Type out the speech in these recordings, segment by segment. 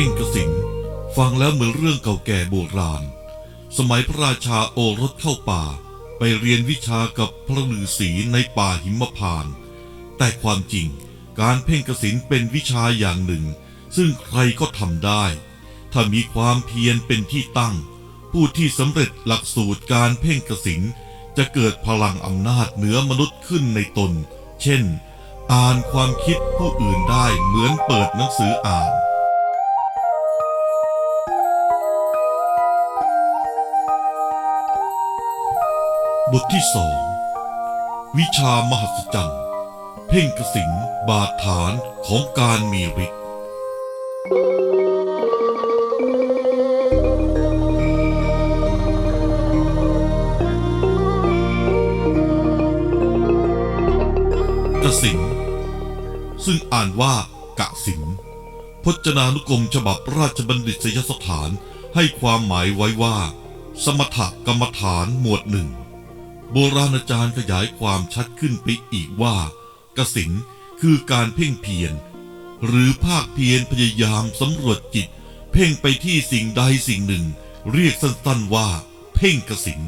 พ่งกสินฟังแล้วเหมือนเรื่องเก่าแก่โบราณ สมัยพระราชาโอรสเข้าป่า ไปเรียนวิชากับพระฤาษีในป่าหิมพานต์แต่ความจริงการเพ่งกสินเป็นวิชาอย่างหนึ่ง ซึ่งใครก็ทำได้ ถ้ามีความเพียรเป็นที่ตั้ง ผู้ที่สำเร็จหลักสูตรการเพ่งกสินจะเกิดพลังอำนาจเหนือมนุษย์ขึ้นในตน เช่น อ่านความคิดผู้อื่นได้เหมือนเปิดหนังสืออ่าน บทที่สองวิชามหัศจรรย์เพ่งกสินบาดฐานของการมีฤทธิ์กสินซึ่งอ่านว่ากะสินพจนานุกรมฉบับราชบัณฑิตยสถานให้ความหมายไว้ว่า สมถกรรมฐานหมวดหนึ่ง โบราณอาจารย์ขยายความชัดขึ้นไปอีกว่ากสินคือการเพ่งเพียรหรือภาคเพียรพยายามสำรวจจิต เพ่งไปที่สิ่งใดสิ่งหนึ่ง เรียกสั้นๆว่า เพ่งกสิน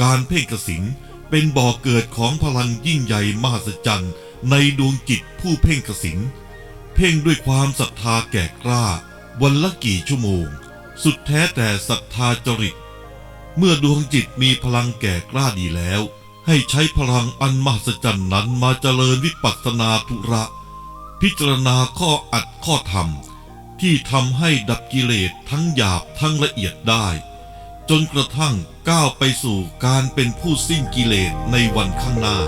การเพ่งกสินเป็นบ่อเกิดของพลังยิ่งใหญ่มหัศจรรย์ในดวงจิตผู้เพ่งกสินเพ่งด้วยความศรัทธาแก่กล้า วันละกี่ชั่วโมง สุดแท้แต่ศรัทธาจริต เมื่อดวงจิตมีพลังแก่กล้าดีแล้ว ให้ใช้พลังอันมหัศจรรย์นั้นมาเจริญวิปัสสนาธุระ พิจารณาข้ออัดข้อธรรม ที่ทำให้ดับกิเลสทั้งหยาบทั้งละเอียดได้ จนกระทั่งก้าวไปสู่การเป็นผู้สิ้นกิเลสในวันข้างหน้า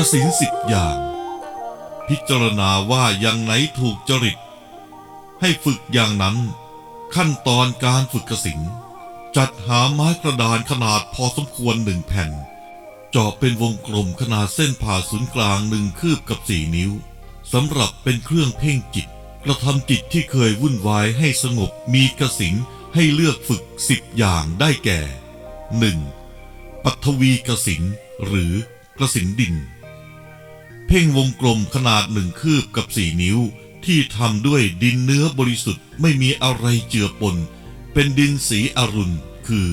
กสินสิบอย่าง พิจารณาว่าอย่างไหนถูกจริต ให้ฝึกอย่างนั้น ขั้นตอนการฝึกกสินจัดหาไม้กระดานขนาดพอสมควรหนึ่งแผ่น เจาะเป็นวงกลมขนาดเส้นผ่าศูนย์กลางหนึ่งคืบกับสี่นิ้วสำหรับเป็นเครื่องเพ่งจิต กระทำจิตที่เคยวุ่นวายให้สงบมีกสินให้เลือกฝึกสิบอย่างได้แก่ 1. ปัทวีกสินหรือกสินดิน เพ่งวงกลมขนาดหนึ่งคืบกับสี่นิ้ว ที่ทำด้วยดินเนื้อบริสุทธิ์ไม่มีอะไรเจือปน เป็นดินสีอรุณ คือ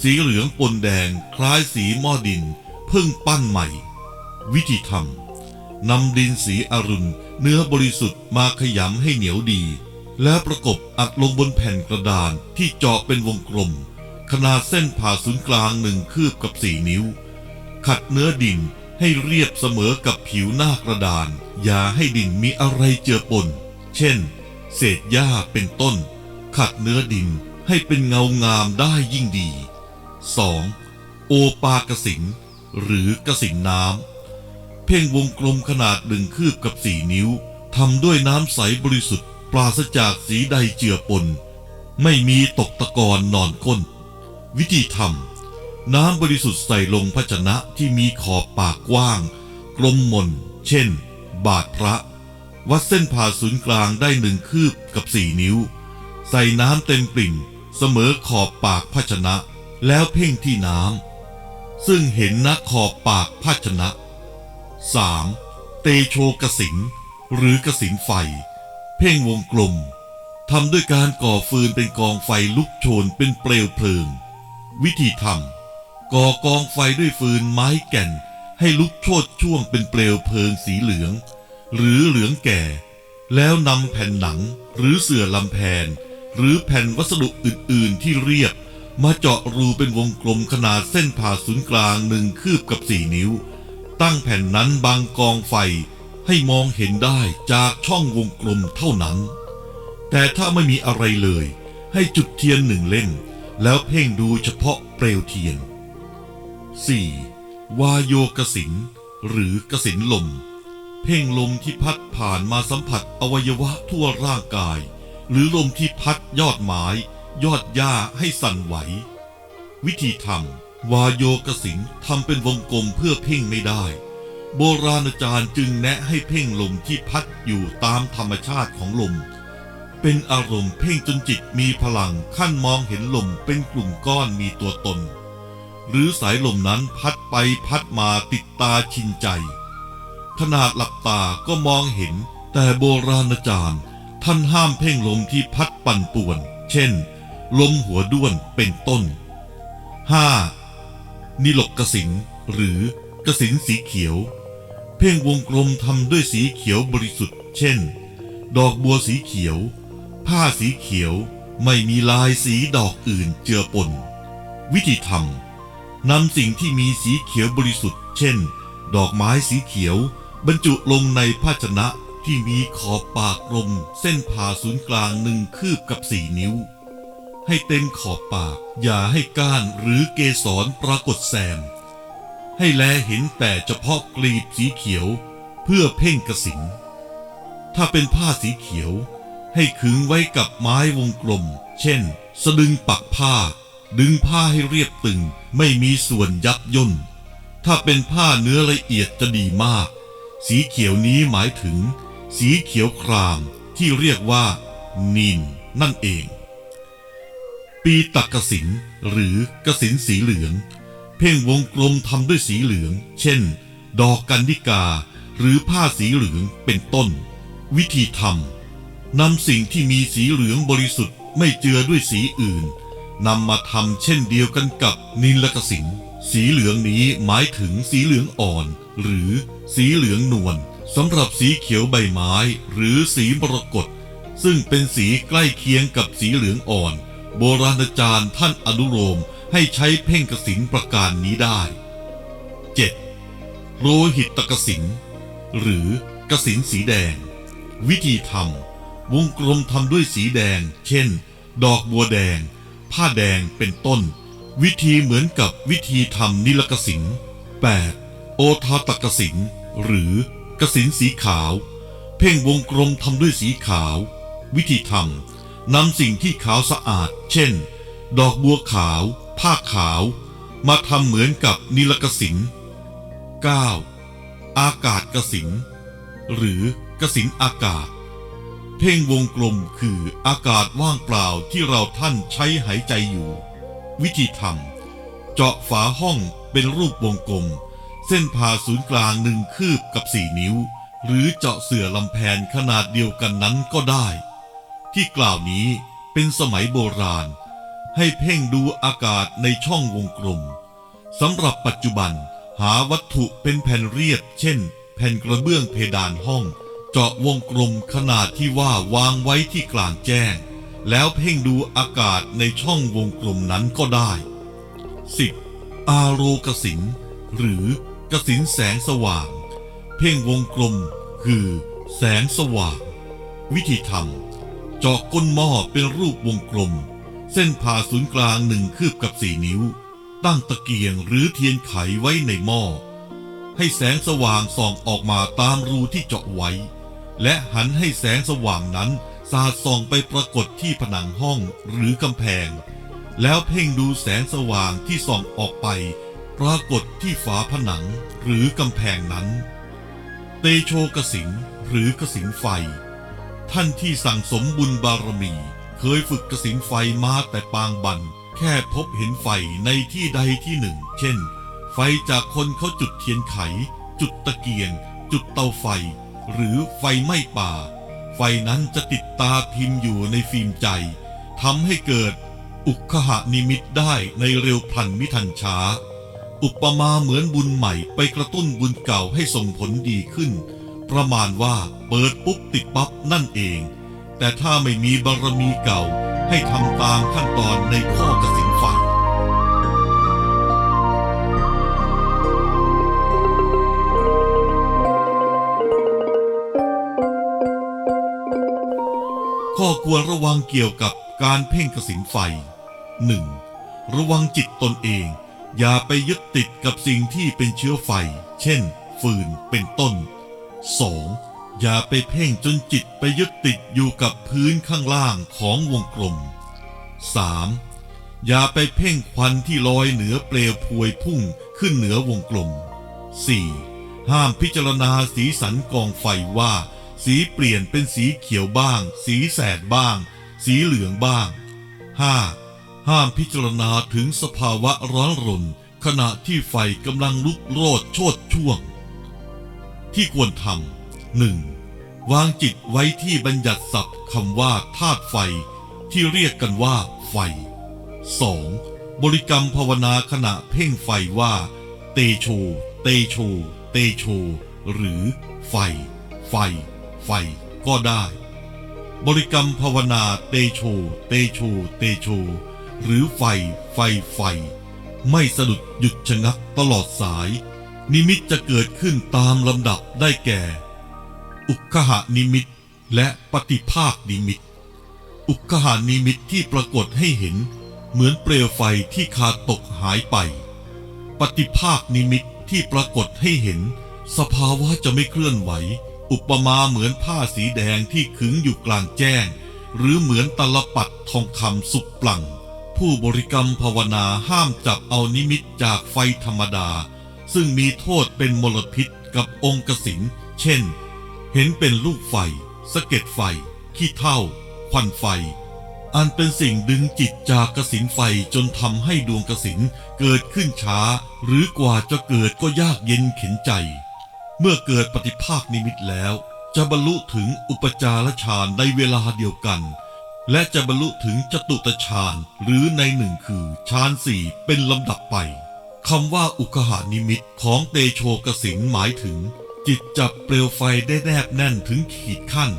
สีเหลืองปนแดงคล้ายสีหม้อดิน เพิ่งปั้นใหม่ วิธีทำนำดินสีอรุณ เนื้อบริสุทธิ์มาขยำให้เหนียวดี แล้วประกบอัดลงบนแผ่นกระดานที่เจาะเป็นวงกลม ขนาดเส้นผ่าศูนย์กลางหนึ่งคืบกับสี่นิ้ว ขัดเนื้อดิน ให้เรียบเสมอกับผิวหน้ากระดาน อย่าให้ดินมีอะไรเจือปน เช่น เศษหญ้าเป็นต้น ขัดเนื้อดินให้เป็นเงางามได้ยิ่งดี 2. โอปากสินหรือกสินน้ำ เพ่งวงกลมขนาดหนึ่งคืบกับสี่นิ้วทำด้วยน้ำใสบริสุทธิ์ปราศจากสีใดเจือปน ไม่มีตกตะกอนนอนก้น วิธีทำ น้ำบริสุทธิ์ใส่ลงภาชนะที่มีขอบปากกว้าง กลมมน เช่น บาทพระ วัดเส้นผ่าศูนย์กลางได้หนึ่งคืบกับสี่นิ้ว ใส่น้ำเต็มปริ่มเสมอขอบปากภาชนะ แล้วเพ่งที่น้ำซึ่งเห็นณขอบปากภาชนะ 3. เตโชกสินหรือกสินไฟ เพ่งวงกลมทำด้วยการก่อฟืนเป็นกองไฟลุกโชนเป็นเปลวเพลิง วิธีทำ ก่อกองไฟด้วยฟืนไม้แก่น ให้ลุกโชดช่วงเป็นเปลวเพลิงสีเหลือง หรือเหลืองแก่ แล้วนำแผ่นหนังหรือเสื่อลำแพนหรือแผ่นวัสดุอื่น ๆ ที่เรียบ มาเจาะรูเป็นวงกลมขนาดเส้นผ่าศูนย์กลางหนึ่งคืบกับสี่นิ้ว ตั้งแผ่นนั้นบังกองไฟให้มองเห็นได้จากช่องวงกลมเท่านั้น แต่ถ้าไม่มีอะไรเลย ให้จุดเทียนหนึ่งเล่มแล้วเพ่งดูเฉพาะเปลวเทียน 4. วายโยกสินหรือกสินลม เพ่งลมที่พัดผ่านมาสัมผัสอวัยวะทั่วร่างกาย หรือลมที่พัดยอดไม้ยอดหญ้าให้สั่นไหว วิธีทำวายโยกสินทำเป็นวงกลมเพื่อเพ่งไม่ได้ โบราณอาจารย์จึงแนะให้เพ่งลมที่พัดอยู่ตามธรรมชาติของลม เป็นอารมณ์เพ่งจนจิตมีพลังขั้นมองเห็นลมเป็นกลุ่มก้อนมีตัวตน หรือสายลมนั้นพัดไปพัดมาติดตาชินใจ ขนาดหลับตาก็มองเห็น แต่โบราณอาจารย์ ท่านห้ามเพ่งลมที่พัดปั่นป่วน เช่น ลมหัวด้วนเป็นต้น 5. นิลกกสินหรือกสินสีเขียว เพ่งวงกลมทำด้วยสีเขียวบริสุทธิ์ เช่น ดอกบัวสีเขียว ผ้าสีเขียวไม่มีลายสีดอกอื่นเจือปน วิธีทำ นำสิ่งที่มีสีเขียวบริสุทธิ์ เช่น ดอกไม้สีเขียว บรรจุลงในภาชนะที่มีขอบปากกลม เส้นผ่าศูนย์กลางหนึ่งคืบกับสี่นิ้ว ให้เต็มขอบปาก อย่าให้ก้านหรือเกสรปรากฏแซม ให้แลเห็นแต่เฉพาะกลีบสีเขียว เพื่อเพ่งกระสินถ้าเป็นผ้าสีเขียว ให้ขึงไว้กับไม้วงกลม เช่น สะดึงปักผ้า ดึงผ้าให้เรียบตึง ไม่มีส่วนยับย่น ถ้าเป็นผ้าเนื้อละเอียดจะดีมาก สีเขียวนี้หมายถึง สีเขียวครามที่เรียกว่า นินนั่นเอง ปีตักกสินหรือกสินสีเหลือง เพ่งวงกลมทำด้วยสีเหลือง เช่น ดอกกันดิกา หรือผ้าสีเหลืองเป็นต้น วิธีทำนำสิ่งที่มีสีเหลืองบริสุทธิ์ไม่เจือด้วยสีอื่น นำมาทำเช่นเดียวกันกับนิลกสินสีเหลืองนี้หมายถึงสีเหลืองอ่อน หรือสีเหลืองนวลสำหรับสีเขียวใบไม้ หรือสีมรกตซึ่งเป็นสีใกล้เคียงกับสีเหลืองอ่อน โบราณอาจารย์ท่านอนุโลมให้ใช้เพ่งกสินประการนี้ได้ 7. โรหิตกสินหรือกสินสีแดง วิธีทำวงกลมทำด้วยสีแดง เช่น ดอกบัวแดง ผ้าแดงเป็นต้น วิธีเหมือนกับวิธีทำนิลกสิน 8. โอทาตกสิน หรือกสินสีขาว เพ่งวงกลมทำด้วยสีขาว วิธีทำนำสิ่งที่ขาวสะอาด เช่น ดอกบัวขาว ผ้าขาว มาทำเหมือนกับนิลกสิน 9. อากาศกสิน หรือกสินอากาศ เพ่งวงกลมคืออากาศว่างเปล่าที่เราท่านใช้หายใจอยู่ วิธีทำเจาะฝาห้องเป็นรูปวงกลม เส้นผ่าศูนย์กลางหนึ่งคืบกับสี่นิ้ว หรือเจาะเสื่อลำแพนขนาดเดียวกันนั้นก็ได้ ที่กล่าวนี้เป็นสมัยโบราณ ให้เพ่งดูอากาศในช่องวงกลมสำหรับปัจจุบันหาวัตถุเป็นแผ่นเรียบ เช่น แผ่นกระเบื้องเพดานห้อง เจาะวงกลมขนาดที่ว่าวางไว้ที่กลางแจ้ง แล้วเพ่งดูอากาศในช่องวงกลมนั้นก็ได้ 10. อาโรกสิน หรือกสินแสงสว่าง เพ่งวงกลม คือ แสงสว่าง วิธีทำเจาะก้นหม้อเป็นรูปวงกลม เส้นผ่าศูนย์กลางหนึ่งคืบกับสี่นิ้ว ตั้งตะเกียงหรือเทียนไขไว้ในหม้อให้แสงสว่างส่องออกมาตามรูที่เจาะไว้ และหันให้แสงสว่างนั้น สาดส่องไปปรากฏที่ผนังห้องหรือกำแพง แล้วเพ่งดูแสงสว่างที่ส่องออกไป ปรากฏที่ฝาผนังหรือกำแพงนั้น เตโชกสินหรือกสินไฟ ท่านที่สั่งสมบุญบารมี เคยฝึกกสินไฟมาแต่ปางบัน แค่พบเห็นไฟในที่ใดที่หนึ่ง เช่น ไฟจากคนเขาจุดเทียนไข จุดตะเกียง จุดเตาไฟ หรือไฟไหม้ป่า ไฟนั้นจะติดตาพิมพ์อยู่ในฟิล์มใจทำให้เกิดอุคหานิมิตได้ในเร็วพลันมิทันช้า อุปมาเหมือนบุญใหม่ไปกระตุ้นบุญเก่าให้ส่งผลดีขึ้น ประมาณว่าเปิดปุ๊บติดปั๊บนั่นเอง แต่ถ้าไม่มีบารมีเก่าให้ทำตามขั้นตอนในข้อก ควรระวังเกี่ยวกับการเพ่งกสินไฟ 1. ระวังจิตตนเอง อย่าไปยึดติดกับสิ่งที่เป็นเชื้อไฟ เช่น ฟืนเป็นต้น 2. อย่าไปเพ่งจนจิตไปยึดติดอยู่กับพื้นข้างล่างของวงกลม 3. อย่าไปเพ่งควันที่ลอยเหนือเปลวพวยพุ่งขึ้นเหนือวงกลม 4. ห้ามพิจารณาสีสันกองไฟว่า สีเปลี่ยนเป็นสีเขียวบ้าง สีแสดบ้าง สีเหลืองบ้าง 5. ห้ามพิจารณาถึงสภาวะร้อนรน ขณะที่ไฟกำลังลุกโรดโชดช่วง ที่ควรทำหนึ่งวางจิตไว้ที่บัญญัติศัพท์คำว่าธาตุไฟ ที่เรียกกันว่า ไฟ 2. บริกรรมภาวนาขณะเพ่งไฟว่า เตโช เตโช เตโช หรือ ไฟ ไฟ ไฟก็ได้ บริกรรมภาวนาเตโช เตโช เตโช หรือไฟ ไฟ ไฟ ไม่สะดุดหยุดชะงักตลอดสาย นิมิตจะเกิดขึ้นตามลำดับได้แก่ อุคหานิมิตและปฏิภาคนิมิต อุคหานิมิตที่ปรากฏให้เห็น เหมือนเปลวไฟที่ขาดตกหายไป ปฏิภาคนิมิตที่ปรากฏให้เห็น สภาวะจะไม่เคลื่อนไหว อุปมาเหมือนผ้าสีแดงที่ขึงอยู่กลางแจ้ง หรือเหมือนตลปัดทองคำสุกปลัง ผู้บริกรรมภาวนาห้ามจับเอานิมิตจากไฟธรรมดา ซึ่งมีโทษเป็นมลพิษกับองค์กสินเช่น เห็นเป็นลูกไฟ สะเก็ดไฟ ขี้เท่า ควันไฟ อันเป็นสิ่งดึงจิตจากกสินไฟจนทำให้ดวงกสินเกิดขึ้นช้า หรือกว่าจะเกิดก็ยากเย็นเข็นใจ เมื่อเกิดปฏิภาคนิมิตแล้ว จะบรรลุถึงอุปจารฌานในเวลาเดียวกัน และจะบรรลุถึงจตุตฌานหรือในหนึ่งคือฌานสี่เป็นลำดับไปคำว่าอุคหานิมิตของเตโชกสินหมายถึง จิตจับเปลวไฟได้แนบแน่นถึงขีดขั้น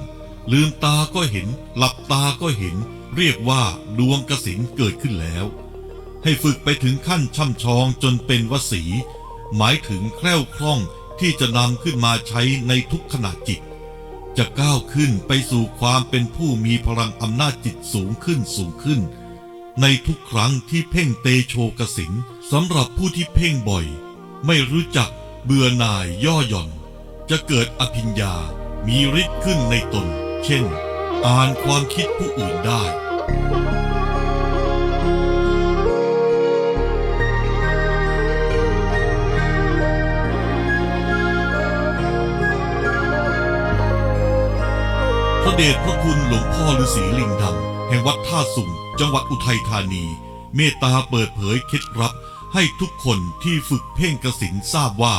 ลืมตาก็เห็น หลับตาก็เห็น เรียกว่าดวงกสินเกิดขึ้นแล้ว ให้ฝึกไปถึงขั้นช่ำชองจนเป็นวสี หมายถึงแคล่วคล่อง ที่จะนำขึ้นมาใช้ในทุกขณะจิต จะก้าวขึ้นไปสู่ความเป็นผู้มีพลังอำนาจจิตสูงขึ้นสูงขึ้น ในทุกครั้งที่เพ่งเตโชกสินสำหรับผู้ที่เพ่งบ่อย ไม่รู้จักเบื่อหน่ายย่อหย่อน จะเกิดอภิญญา มีฤทธิ์ขึ้นในตน เช่น อ่านความคิดผู้อื่นได้ เดชพระคุณหลวงพ่อฤาษีลิงดำแห่งวัดท่าสุงจังหวัดอุทัยธานี เมตตาเปิดเผยเคล็ดลับให้ทุกคนที่ฝึกเพ่งกสินทราบว่า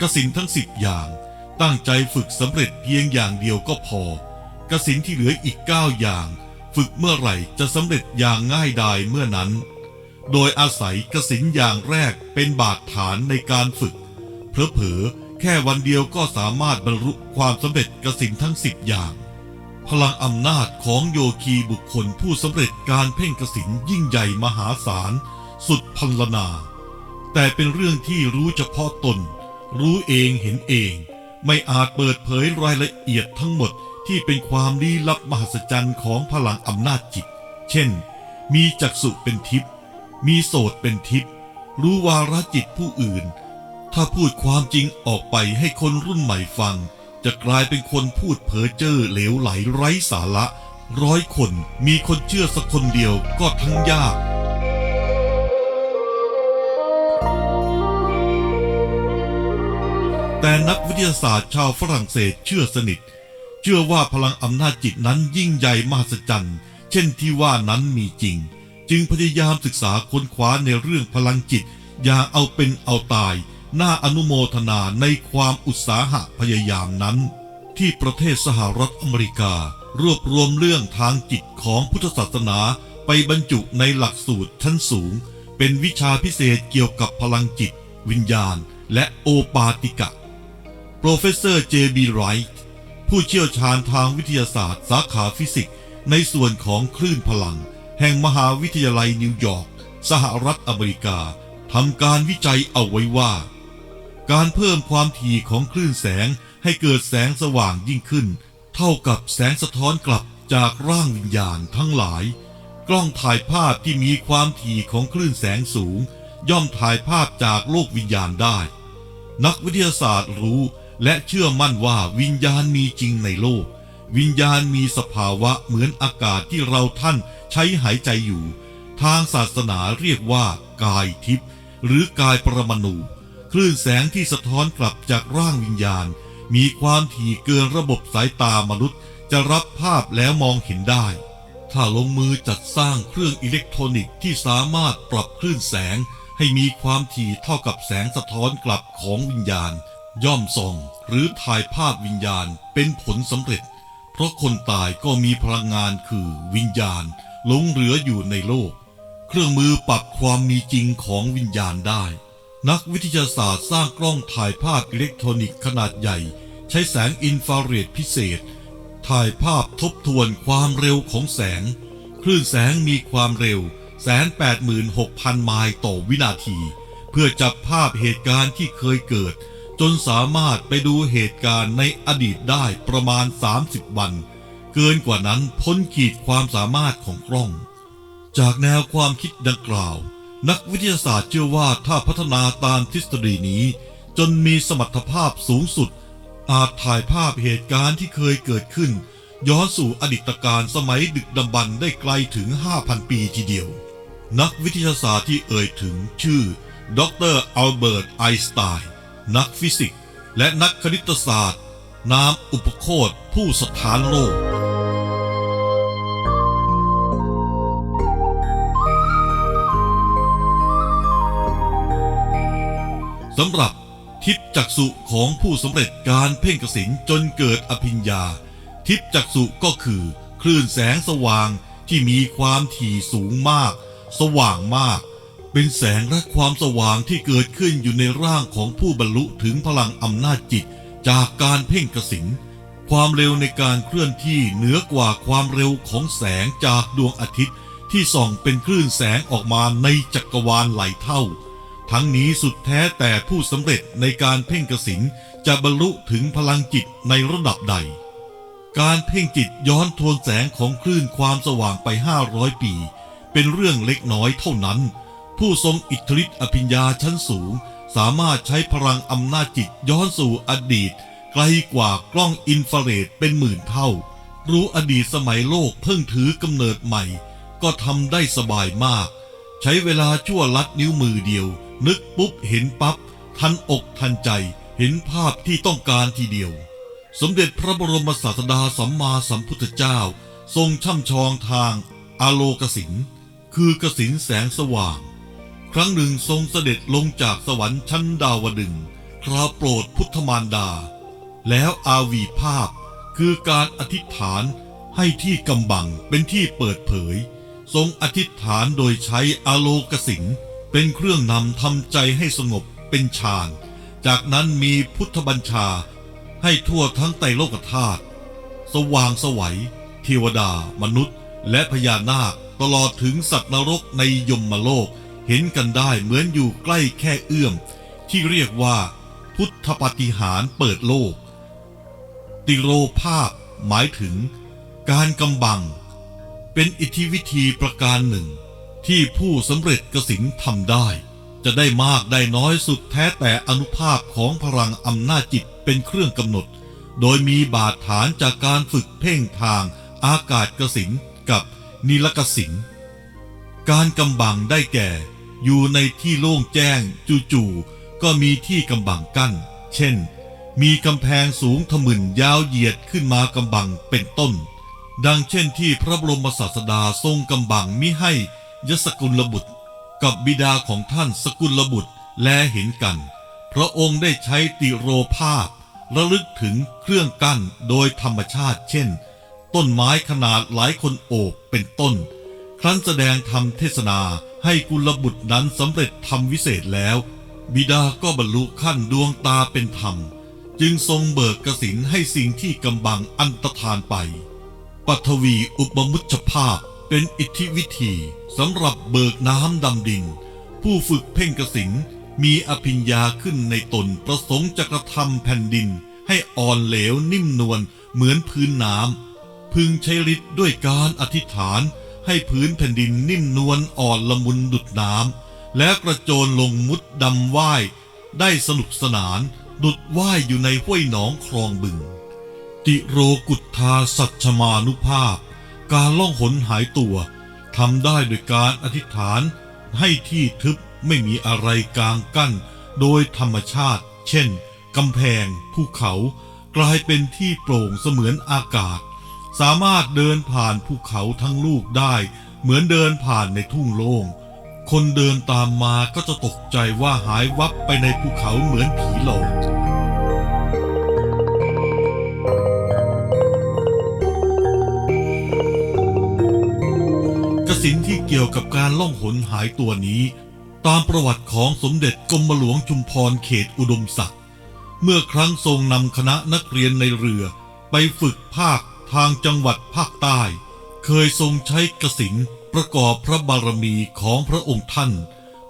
กสินทั้งสิบอย่าง ตั้งใจฝึกสำเร็จเพียงอย่างเดียวก็พอกสินที่เหลืออีกเก้าอย่าง ฝึกเมื่อไหร่จะสำเร็จอย่างง่ายดายเมื่อนั้น โดยอาศัยกสินอย่างแรกเป็นบาดฐานในการฝึกเพลอๆแค่วันเดียวก็สามารถบรรลุความสำเร็จกสินทั้งสิบอย่าง พลังอำนาจของโยคีบุคคลผู้สำเร็จการเพ่งกสินยิ่งใหญ่มหาศาล สุดพันลนา แต่เป็นเรื่องที่รู้เฉพาะตน รู้เองเห็นเอง ไม่อาจเปิดเผยรายละเอียดทั้งหมดที่เป็นความลี้ลับมหัศจรรย์ของพลังอำนาจจิต เช่น มีจักษุเป็นทิพย์ มีโสตเป็นทิพย์ รู้วาระจิตผู้อื่น ถ้าพูดความจริงออกไปให้คนรุ่นใหม่ฟัง จะกลายเป็นคนพูดเพ้อเจ้อเหลวไหลไร้สาระ ร้อยคนมีคนเชื่อสักคนเดียวก็ทั้งยากแต่นักวิทยาศาสตร์ชาวฝรั่งเศสเชื่อสนิท เชื่อว่าพลังอำนาจจิตนั้นยิ่งใหญ่มหัศจรรย์เช่นที่ว่านั้นมีจริง จึงพยายามศึกษาค้นคว้าในเรื่องพลังจิต อย่าเอาเป็นเอาตาย น่าอนุโมทนาในความอุตสาหะพยายามนั้น ที่ประเทศสหรัฐอเมริกา รวบรวมเรื่องทางจิตของพุทธศาสนาไปบรรจุในหลักสูตรชั้นสูง เป็นวิชาพิเศษเกี่ยวกับพลังจิต วิญญาณ และโอปาติกะ โปรเฟสเซอร์เจบีไรท์ผู้เชี่ยวชาญทางวิทยาศาสตร์สาขาฟิสิกส์ในส่วนของคลื่นพลัง แห่งมหาวิทยาลัยนิวยอร์กสหรัฐอเมริกาทำการวิจัยเอาไว้ว่า การเพิ่มความถี่ของคลื่นแสงให้เกิดแสงสว่างยิ่งขึ้น เท่ากับแสงสะท้อนกลับจากร่างวิญญาณทั้งหลาย กล้องถ่ายภาพที่มีความถี่ของคลื่นแสงสูง ย่อมถ่ายภาพจากโลกวิญญาณได้ นักวิทยาศาสตร์รู้และเชื่อมั่นว่าวิญญาณมีจริงในโลก วิญญาณมีสภาวะเหมือนอากาศที่เราท่านใช้หายใจอยู่ ทางศาสนาเรียกว่ากายทิพย์หรือกายปรมาณู คลื่นแสงที่สะท้อนกลับจากร่างวิญญาณ มีความถี่เกินระบบสายตามนุษย์ จะรับภาพแล้วมองเห็นได้ ถ้าลงมือจัดสร้างเครื่องอิเล็กทรอนิกส์ที่สามารถปรับคลื่นแสงให้มีความถี่เท่ากับแสงสะท้อนกลับของวิญญาณ ย่อมส่อง หรือถ่ายภาพวิญญาณเป็นผลสำเร็จ เพราะคนตายก็มีพลังงานคือวิญญาณหลงเหลืออยู่ในโลก เครื่องมือปรับความมีจริงของวิญญาณได้ นักวิทยาศาสตร์สร้างกล้องถ่ายภาพอิเล็กทรอนิกส์ขนาดใหญ่ ใช้แสงอินฟราเรดพิเศษ ถ่ายภาพทบทวนความเร็วของแสง คลื่นแสงมีความเร็วแสนแปดหมื่นหกพันไมล์ต่อวินาที เพื่อจับภาพเหตุการณ์ที่เคยเกิด จนสามารถไปดูเหตุการณ์ในอดีตได้ประมาณ 30 วัน เกินกว่านั้นพ้นขีดความสามารถของกล้อง จากแนวความคิดดังกล่าว นักวิทยาศาสตร์เชื่อว่าถ้าพัฒนาตามทฤษฎีนี้ จนมีสมรรถภาพสูงสุด อาจถ่ายภาพเหตุการณ์ที่เคยเกิดขึ้น ย้อนสู่อดีตการสมัยดึกดำบรรได้ไกลถึง 5,000 ปีทีเดียว นักวิทยาศาสตร์ที่เอ่ยถึงชื่อ ดรอัลเบิร์ตไอน์สไตน์นักฟิสิกส์และนักคณิตศาสตร์นามอุปโคตผู้สถานโลก สำหรับทิพจักษุของผู้สำเร็จการเพ่งกสินจนเกิดอภิญญา ทิพจักษุก็คือ คลื่นแสงสว่างที่มีความถี่สูงมาก สว่างมาก เป็นแสงและความสว่างที่เกิดขึ้นอยู่ในร่างของผู้บรรลุถึงพลังอำนาจจิตจากการเพ่งกสินความเร็วในการเคลื่อนที่เหนือกว่าความเร็วของแสงจากดวงอาทิตย์ที่ส่องเป็นคลื่นแสงออกมาในจักรวาลหลายเท่า ทั้งนี้สุดแท้แต่ผู้สำเร็จในการเพ่งกสินจะบรรลุถึงพลังจิตในระดับใด การเพ่งจิตย้อนทวนแสงของคลื่นความสว่างไป 500 ปี เป็นเรื่องเล็กน้อยเท่านั้น ผู้ทรงอิทธิฤทธิอภิญญาชั้นสูง สามารถใช้พลังอำนาจจิตย้อนสู่อดีต ไกลกว่ากล้องอินฟราเรดเป็นหมื่นเท่า รู้อดีตสมัยโลกเพิ่งถือกำเนิดใหม่ ก็ทำได้สบายมาก ใช้เวลาชั่วลัดนิ้วมือเดียว นึกปุ๊บเห็นปับ๊บทันอกทันใจเห็นภาพที่ต้องการทีเดียว สมเด็จพระบรมศาสดาสัมมาสัมพุทธเจ้า ทรงช่ำชองทางอาโลกสินคือกสินแสงสว่าง ครั้งหนึ่งทรงเสด็จลงจากสวรรค์ชั้นดาวดึงคราโปรดพุทธมารดา แล้วอาวีภาพคือการอธิษฐานให้ที่กำบังเป็นที่เปิดเผย ทรงอธิษฐานโดยใช้อาโลกสิน เป็นเครื่องนำทำใจให้สงบเป็นฌาน จากนั้นมีพุทธบัญชา ให้ทั่วทั้งไตโลกธาตุสว่างสวัยเทวดา มนุษย์ และพญานาคตลอดถึงสัตว์นรกในยมโลก เห็นกันได้เหมือนอยู่ใกล้แค่เอื้อม ที่เรียกว่า พุทธปฏิหารเปิดโลก ติโรภาพหมายถึง การกำบัง เป็นอิทธิวิธีประการหนึ่ง ที่ผู้สำเร็จกสินทำได้ จะได้มากได้น้อยสุดแท้แต่อนุภาพของพลังอำนาจจิตเป็นเครื่องกำหนด โดยมีบาดฐานจากการฝึกเพ่งทางอากาศกสินกับนิลกสินการกำบังได้แก่ อยู่ในที่โล่งแจ้งจู่ๆก็มีที่กำบังกั้น เช่น มีกำแพงสูงทะมึนยาวเหยียดขึ้นมากำบังเป็นต้น ดังเช่นที่พระบรมศาสดาทรงกำบังมิให้ ยศกุลบุตรกับบิดาของท่านสกุลบุตรแลเห็นกัน พระองค์ได้ใช้ติโรภาพระลึกถึงเครื่องกั้นโดยธรรมชาติเช่น ต้นไม้ขนาดหลายคนโอบเป็นต้น ครั้นแสดงธรรมเทศนาให้กุลบุตรนั้นสำเร็จธรรมวิเศษแล้ว บิดาก็บรรลุขั้นดวงตาเป็นธรรม จึงทรงเบิกกสินให้สิ่งที่กำบังอันตรธานไป ปัทวีอุปมุชภาพ เป็นอิทธิวิธีสำหรับเบิกน้ำดำดิน ผู้ฝึกเพ่งกสินมีอภิญญาขึ้นในตนประสงค์จะกระทำแผ่นดิน ให้อ่อนเหลวนิ่มนวลเหมือนพื้นน้ำพึงใช้ฤทธิ์ด้วยการอธิษฐาน ให้พื้นแผ่นดินนิ่มนวลอ่อนละมุนดุดน้ำและกระโจนลงมุดดำว่ายได้สนุกสนานดุดว่ายอยู่ในห้วยหนองคลองบึง ติโรกุฏทาสัชมานุภาพ การล่องหนหายตัวทำได้โดยการอธิษฐานให้ที่ทึบไม่มีอะไรกลางกั้น โดยธรรมชาติ เช่นกำแพง ภูเขา กลายเป็นที่โปร่งเสมือนอากาศ สามารถเดินผ่านภูเขาทั้งลูกได้ เหมือนเดินผ่านในทุ่งโล่งคนเดินตามมาก็จะตกใจว่าหายวับไปในภูเขาเหมือนผีหลอก สินที่เกี่ยวกับการล่องหนหายตัวนี้ ตามประวัติของสมเด็จกรมหลวงชุมพรเขตอุดมศักดิ์เมื่อครั้งทรงนำคณะนักเรียนในเรือ ไปฝึกภาคทางจังหวัดภาคใต้ เคยทรงใช้กสินประกอบพระบารมีของพระองค์ท่าน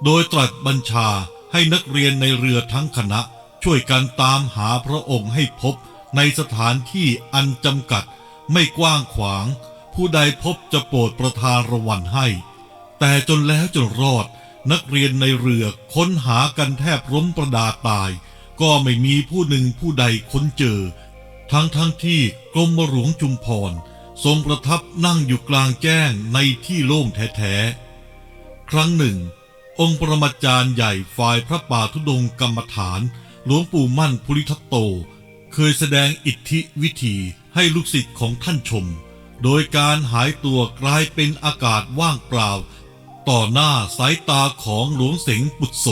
โดยตรัสบัญชาให้นักเรียนในเรือทั้งคณะ ช่วยกันตามหาพระองค์ให้พบในสถานที่อันจำกัดไม่กว้างขวาง ผู้ใดพบจะโปรดประทานรางวัลให้ แต่จนแล้วจนรอดนักเรียนในเรือค้นหากันแทบล้มประดาตาย ก็ไม่มีผู้หนึ่งผู้ใดค้นเจอ ทั้งทั้งที่กรมหลวงจุมพร ทรงประทับนั่งอยู่กลางแจ้งในที่โล่งแท้ๆครั้งหนึ่ง องค์ปรมาจารย์ใหญ่ฝ่ายพระป่าธุดงกรรมฐาน หลวงปู่มั่นภูริทัตโต เคยแสดงอิทธิวิธีให้ลูกศิษย์ของท่านชม โดยการหายตัวกลายเป็นอากาศว่างเปล่า ต่อหน้าสายตาของหลวงเสงปุตโส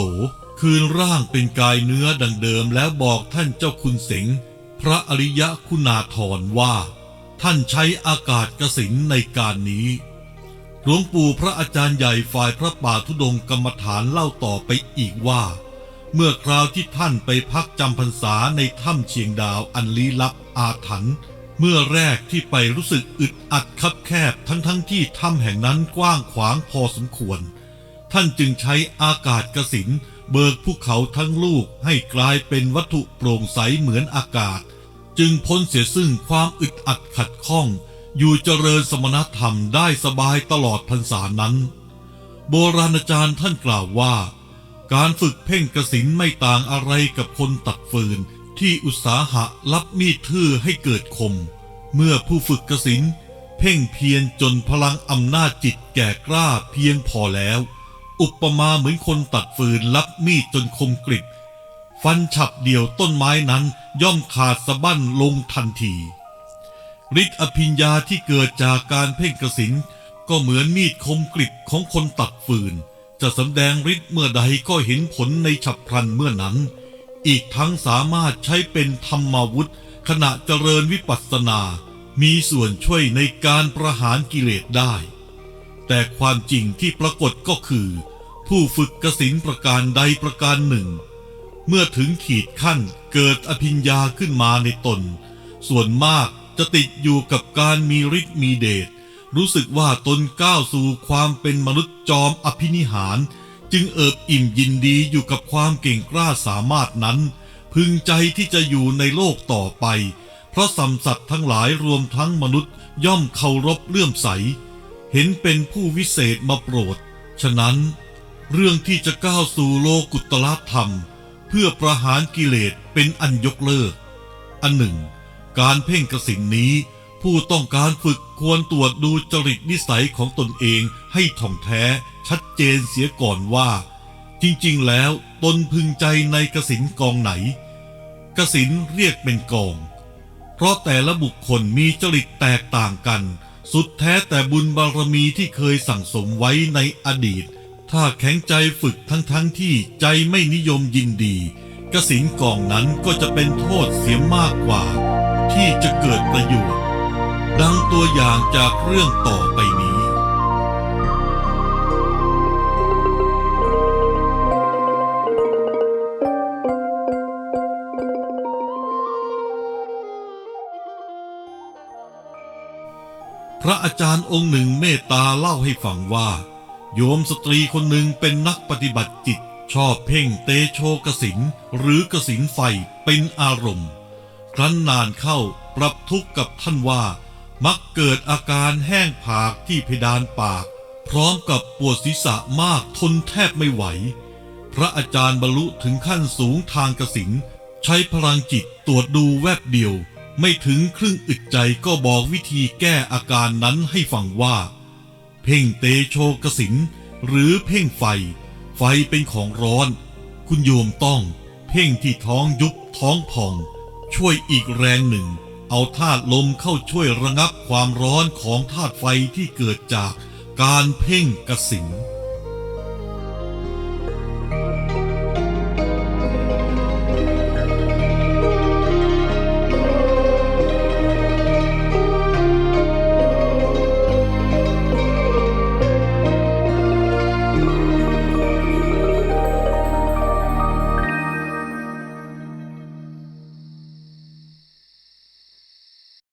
คืนร่างเป็นกายเนื้อดังเดิมแล้วบอกท่านเจ้าคุณเสงพระอริยะคุณาธรว่า ท่านใช้อากาศกสินในการนี้ หลวงปู่พระอาจารย์ใหญ่ฝ่ายพระป่าธุดงกรรมฐานเล่าต่อไปอีกว่า เมื่อคราวที่ท่านไปพักจำพรรษาในถ้ำเชียงดาวอันลี้ลับอาถรรพ์ เมื่อแรกที่ไปรู้สึกอึดอัดคับแคบทั้งทั้งที่ถ้ำแห่งนั้นกว้างขวางพอสมควร ท่านจึงใช้อากาศกสินเบิกภูเขาทั้งลูกให้กลายเป็นวัตถุโปร่งใสเหมือนอากาศ จึงพ้นเสียซึ่งความอึดอัดขัดข้อง อยู่เจริญสมณธรรมได้สบายตลอดพรรษานั้น โบราณอาจารย์ท่านกล่าวว่า การฝึกเพ่งกสินไม่ต่างอะไรกับคนตัดฟืน ที่อุตสาหะรับมีดทื่อให้เกิดคม เมื่อผู้ฝึกกสินเพ่งเพียรจนพลังอำนาจจิตแก่กล้าเพียงพอแล้ว อุปมาเหมือนคนตัดฟืนรับมีดจนคมกริบฟันฉับเดียวต้นไม้นั้นย่อมขาดสะบั้นลงทันทีฤทธิ์อภิญญาที่เกิดจากการเพ่งกสินก็เหมือนมีดคมกริบของคนตัดฟืน จะสำแดงฤทธิ์เมื่อใดก็เห็นผลในฉับพลันเมื่อนั้น อีกทั้งสามารถใช้เป็นธรรมวุธ ขณะเจริญวิปัสสนา มีส่วนช่วยในการประหารกิเลสได้ แต่ความจริงที่ปรากฏก็คือ ผู้ฝึกกสินประการใดประการหนึ่ง เมื่อถึงขีดขั้นเกิดอภิญญาขึ้นมาในตน ส่วนมากจะติดอยู่กับการมีฤทธิ์มีเดชรู้สึกว่าตนก้าวสู่ความเป็นมนุษย์จอมอภินิหาร จึงเอิบอิ่มยินดีอยู่กับความเก่งกล้าสามารถนั้น พึงใจที่จะอยู่ในโลกต่อไป เพราะสัมสัตว์ทั้งหลายรวมทั้งมนุษย์ย่อมเคารพเลื่อมใส เห็นเป็นผู้วิเศษมาโปรด ฉะนั้น เรื่องที่จะก้าวสู่โลกุตละธรรม เพื่อประหารกิเลสเป็นอันยกเลิก อันหนึ่ง การเพ่งกสินนี้ ผู้ต้องการฝึกควรตรวจดูจริตนิสัยของตนเองให้ท่องแท้ ชัดเจนเสียก่อนว่า จริงๆ แล้วตนพึงใจในกสินกองไหน กสินเรียกเป็นกอง เพราะแต่ละบุคคลมีจริตแตกต่างกัน สุดแท้แต่บุญบารมีที่เคยสั่งสมไว้ในอดีต ถ้าแข็งใจฝึกทั้งๆทที่ใจไม่นิยมยินดี กสินกองนั้นก็จะเป็นโทษเสียมากกว่า ที่จะเกิดประโยชน์ ดังตัวอย่างจากเรื่องต่อไปนี้ ระอาจารย์องค์หนึ่งเมตตาเล่าให้ฟังว่า โยมสตรีคนหนึ่งเป็นนักปฏิบัติจิต ชอบเพ่งเตโชกสินหรือกสินไฟเป็นอารมณ์ ครั้นนานเข้าปรับทุกข์กับท่านว่า มักเกิดอาการแห้งผากที่เพดานปาก พร้อมกับปวดศีรษะมากทนแทบไม่ไหว พระอาจารย์บรรลุถึงขั้นสูงทางกสินใช้พลังจิตตรวจดูแวบเดียว ไม่ถึงครึ่งอึดใจก็บอกวิธีแก้อาการนั้นให้ฟังว่า เพ่งเตโชกสินหรือเพ่งไฟ ไฟเป็นของร้อน คุณโยมต้อง เพ่งที่ท้องยุบท้องพอง ช่วยอีกแรงหนึ่ง เอาธาตุลมเข้าช่วยระงับความร้อนของธาตุไฟที่เกิดจากการเพ่งกสิน